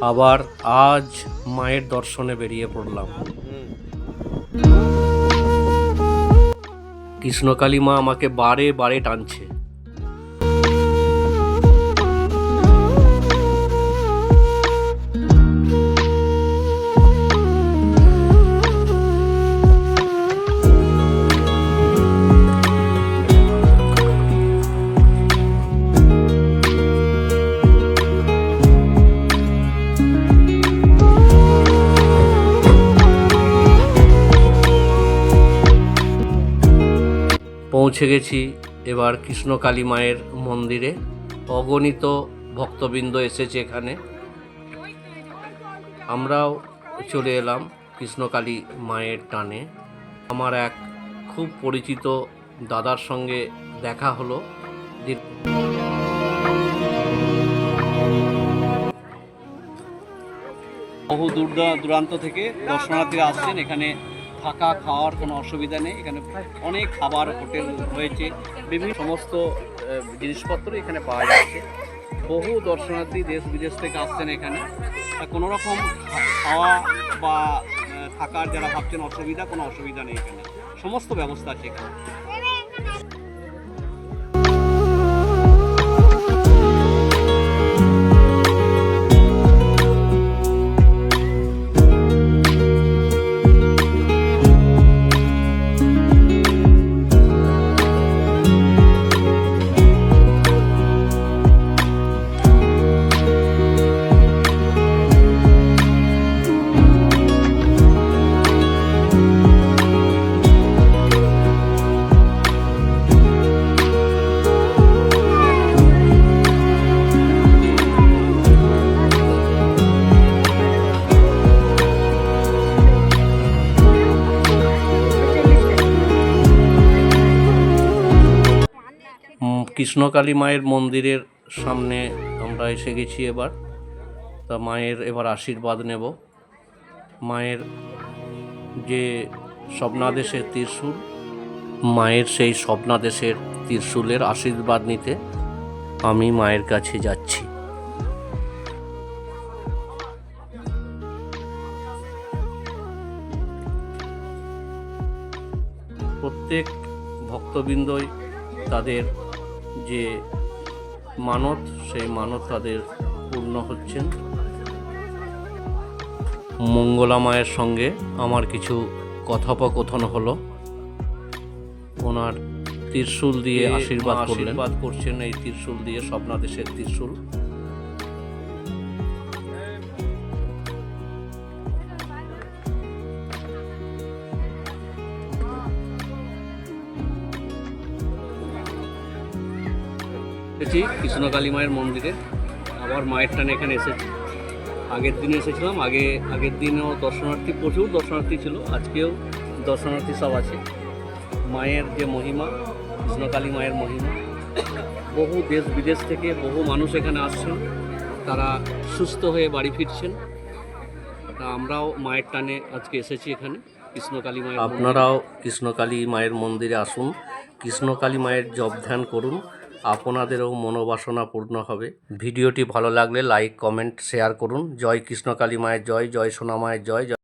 আবার আজ মায়ের দর্শনে বেরিয়ে পড়লাম। কৃষ্ণকালী মা আমাকে বারে বারে টানছে। পৌঁছে গেছি এবার কৃষ্ণকালী মায়ের মন্দিরে। অগণিত ভক্তবৃন্দ এসেছে এখানে। আমরাও চলে এলাম কৃষ্ণকালী মায়ের টানে। আমার এক খুব পরিচিত দাদার সঙ্গে দেখা হলো। বহু দূর দূরান্ত থেকে দর্শনার্থীরা আসছেন এখানে। থাকা, খাওয়ার কোনো অসুবিধা নেই। এখানে অনেক খাবার, হোটেল রয়েছে। বিভিন্ন সমস্ত জিনিসপত্র এখানে পাওয়া যাচ্ছে। বহু দর্শনার্থী দেশ বিদেশ থেকে আসছেন এখানে। কোনো রকম খাওয়া বা থাকার যারা ভাবছেন অসুবিধা, কোনো অসুবিধা নেই এখানে। সমস্ত ব্যবস্থা আছে এখানে। কৃষ্ণকালী মায়ের মন্দিরের সামনে আমরা এসে গেছি এবার। তা মায়ের এবার আশীর্বাদ নেব। মায়ের যে স্বপ্নাদেশের ত্রিশূল, মায়ের সেই স্বপ্নাদেশের ত্রিশূলের আশীর্বাদ নিতে আমি মায়ের কাছে যাচ্ছি। প্রত্যেক ভক্তবৃন্দই তাদের যে মানত সেই মানত তাদের পূর্ণ হচ্ছেন। মঙ্গলা মায়ের সঙ্গে আমার কিছু কথোপকথন হলো। ওনার ত্রিশূল দিয়ে আশীর্বাদ আশীর্বাদ করছেন এই ত্রিশূল দিয়ে স্বপ্নাদেশের ত্রিশূল। এসেছি কৃষ্ণকালী মায়ের মন্দিরে। আবার মায়ের টানে এখানে এসেছি। আগের দিনে এসেছিলাম, আগে, আগের দিনেও দর্শনার্থী, প্রচুর দর্শনার্থী ছিল, আজকেও দর্শনার্থী সব আছে। মায়ের যে মহিমা, কৃষ্ণকালী মায়ের মহিমা, বহু দেশ বিদেশ থেকে বহু মানুষ এখানে আসছেন, তারা সুস্থ হয়ে বাড়ি ফিরছেন। তা আমরাও মায়ের টানে আজকে এসেছি এখানে, কৃষ্ণকালী মায়ের আপনারাও কৃষ্ণকালী মায়ের মন্দিরে আসুন, কৃষ্ণকালী মায়ের জপ ধ্যান করুন আপনাদেরও মনোবাসনা পূর্ণ হবে। ভিডিওটি ভালো লাগলে লাইক, কমেন্ট, শেয়ার করুন। জয় কৃষ্ণকালী মায়ের জয় জয় সোনামায়ের জয় জয়